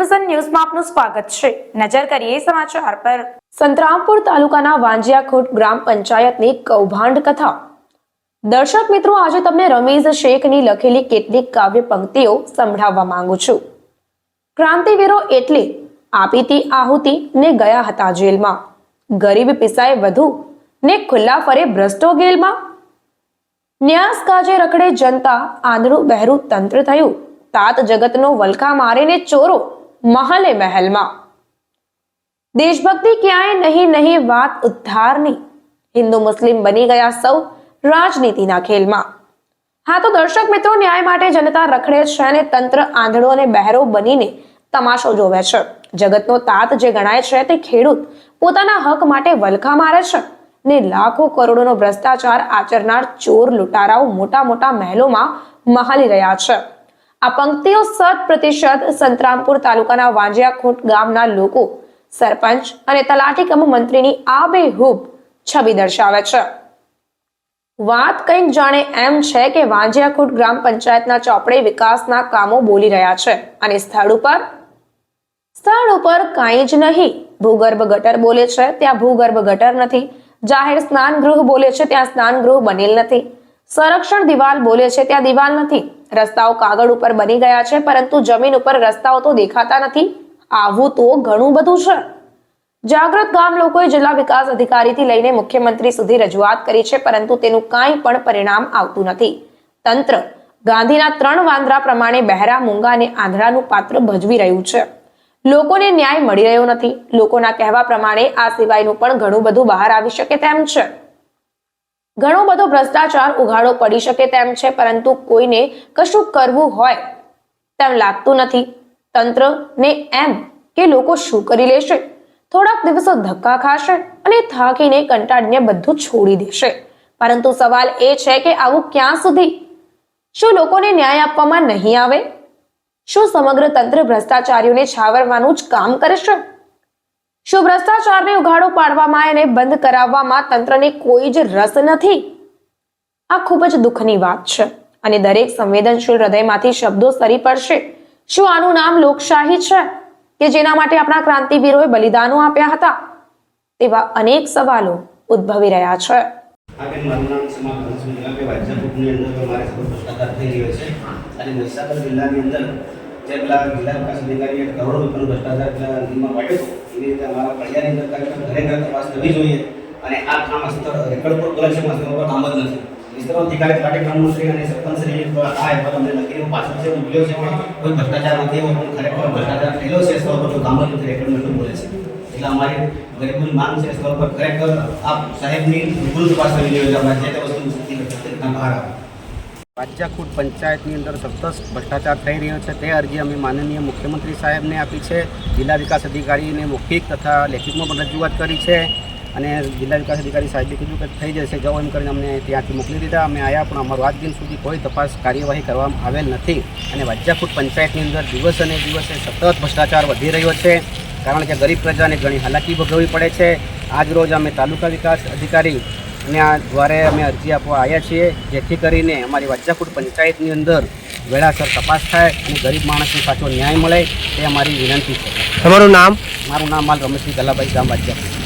Division ન્યૂઝમાં આપનું સ્વાગત છે. નજર કરીએ સમાચાર પર. સંતરામપુર તાલુકાના વાંજિયાખોટ ગ્રામ પંચાયતની કૌભાંડ કથા. દર્શક મિત્રો, આજે તમને રમેશ શેખની લખેલી કેટલીક કાવ્ય પંક્તિઓ સંભળાવવા માંગુ છું. ક્રાંતિવીરો એટલે આપીતી, આહુતિ ને ગયા હતા જેલમાં. ગરીબ પિસાય વધુ ને ખુલ્લા ફરે ભ્રષ્ટો ગેલમાં. ન્યાસ કાજે રખડે જનતા, આંધળું, બહેરું તંત્ર થયું. તાત જગતનો વલખા મારે ને ચોરો. મહલે મહેલમાં. દેશભક્તિ ક્યાંય નહીં નહીં વાત ઉદ્ધારની. હિન્દુ મુસ્લિમ બની ગયા સૌ રાજનીતિના ખેલમાં. હા, તો દર્શક મિત્રો, ન્યાય માટે જનતા રખડે છે અને તંત્ર આંધળો અને બહેરો બનીને તમાશો જોવે છે. જગતનો તાત જે ગણાય છે તે ખેડૂત પોતાના હક માટે વલખા મારે છે ને લાખો કરોડોનો ભ્રષ્ટાચાર આચરનાર ચોર લૂંટારાઓ મોટા મોટા મહેલોમાં મહાલી રહ્યા છે. આ પંક્તિઓ શત પ્રતિશત સંતરામપુર તાલુકાના વાંજિયાખોટ ગામના લોકો, સરપંચ અને તલાટી કમ મંત્રીની આબેહૂબ છબી દર્શાવે છે. વાત કંઈક જાણે એમ છે કે વાંજિયાખોટ ગ્રામ પંચાયતના ચોપડે વિકાસના કામો બોલી રહ્યા છે અને સ્થળ ઉપર? સ્થળ ઉપર કાંઈ જ નહીં. ભૂગર્ભ ગટર બોલે છે, ત્યાં ભૂગર્ભ ગટર નથી. જાહેર સ્નાન ગૃહ બોલે છે, ત્યાં સ્નાન ગૃહ બનેલ નથી. સંરક્ષણ દિવાલ બોલે છે, ત્યાં દિવાલ નથી. રસ્તાઓ કાગળ ઉપર બની ગયા છે, પરંતુ જમીન ઉપર રસ્તાઓ તો દેખાતા નથી. આવું તો ઘણું બધું છે. જાગૃત ગામ લોકોએ જિલ્લા વિકાસ અધિકારીથી લઈને મુખ્યમંત્રી સુધી રજૂઆત કરી છે, પરંતુ તેનું કાંઈ પણ પરિણામ આવતું નથી. તંત્ર ગાંધીના ત્રણ વાંદરા પ્રમાણે બહેરા, મૂંગા અને આંધળાનું પાત્ર ભજવી રહ્યું છે. લોકોને ન્યાય મળી રહ્યો નથી. લોકોના કહેવા પ્રમાણે આ સિવાયનું પણ ઘણું બધું બહાર આવી શકે તેમ છે. ઘણો બધો ભ્રષ્ટાચાર ઉઘાડો પડી શકે તેમ છે, પરંતુ કોઈને કશું કરવું હોય તેમ લાગતું નથી. તંત્ર ને એમ કે લોકો શું કરી લેશે? થોડાક દિવસો ધક્કા ખાશે અને થાકીને કંટાળીને બધું છોડી દેશે. પરંતુ સવાલ એ છે કે આવું ક્યાં સુધી? શું લોકોને ન્યાય આપવામાં નહીં આવે? શું સમગ્ર તંત્ર ભ્રષ્ટાચારીઓને છાવરવાનું જ કામ કરશે શું ભ્રષ્ટાચારને ઉઘાડો પાડવામાં અને બંધ કરાવવામાં તંત્રને કોઈ જ રસ નથી. આ ખૂબ જ દુઃખની વાત છે અને દરેક સંવેદનશીલ હૃદયમાંથી શબ્દો સરી પડશે. શું આનું નામ લોકશાહી છે? કે જેના માટે આપણા ક્રાંતિવીરોએ બલિદાનો આપ્યા હતા? તેવા અનેક સવાલો ઉદ્ભવી રહ્યા છે. અને મહીસાગર જિલ્લાની અંદર જે પેલા જિલ્લા વિકાસ અધિકારીએ કરોડો રૂપિયાનો ભ્રષ્ટાચાર પેલા નદીમાં વાળ્યો એવી રીતે અમારા ફળિયાની અંદર ખરેખર ઘરે ઘરે તપાસ કરવી જોઈએ. અને આ કામ અસ્તર, રેકર્ડ પર કલેક્શન છે પર કામ જ નથી. વિસ્તરણ અધિકારી તલાટી શ્રી અને સરપંચશ્રી આ અહેવાલ અમને લખીને પાછળ છે મૂલ્યો છે કોઈ ભ્રષ્ટાચાર નથી એવો પણ ખરેખર ભ્રષ્ટાચાર થયેલો છે સ્થળ પર કામ જ નથી, રેકર્ડ નથી બોલે છે. એટલે અમારી ગરીબોની માંગ છે સ્થળ પર ખરેખર આપ સાહેબની બિલકુલ તપાસ કરવી જોઈએ જે તે વસ્તુ બહાર આવે. વાજ્જાખૂટ પંચાયતની અંદર સતત ભ્રષ્ટાચાર થઈ રહ્યો છે. તે અરજી અમે માનનીય મુખ્યમંત્રી સાહેબને આપી છે. જિલ્લા વિકાસ અધિકારીને મૌખિક તથા લેખિતમાં પણ રજૂઆત કરી છે. અને જિલ્લા વિકાસ અધિકારી સાહેબે કીધું કે થઈ જશે. જાઓ એમ કરીને અમને ત્યાંથી મોકલી દીધા. અમે આવ્યા પણ અમારું આજ દિન સુધી કોઈ તપાસ કાર્યવાહી કરવામાં આવેલ નથી. અને વાજ્જાખૂટ પંચાયતની અંદર દિવસ અને દિવસે સતત ભ્રષ્ટાચાર વધી રહ્યો છે. કારણ કે ગરીબ પ્રજાને ઘણી હાલાકી ભોગવવી પડે છે. આજ રોજ અમે તાલુકા વિકાસ અધિકારી અને આ દ્વારે અમે અરજી આપવા આવ્યા છીએ. જેથી કરીને અમારી વાજ્જાખૂટ પંચાયતની અંદર વેળાસર તપાસ થાય અને ગરીબ માણસને સાચો ન્યાય મળે તે અમારી વિનંતી છે. તમારું નામ? મારું નામ માલ રમેશજી ગલાભાઈ ગામ વાજ્જાખૂટ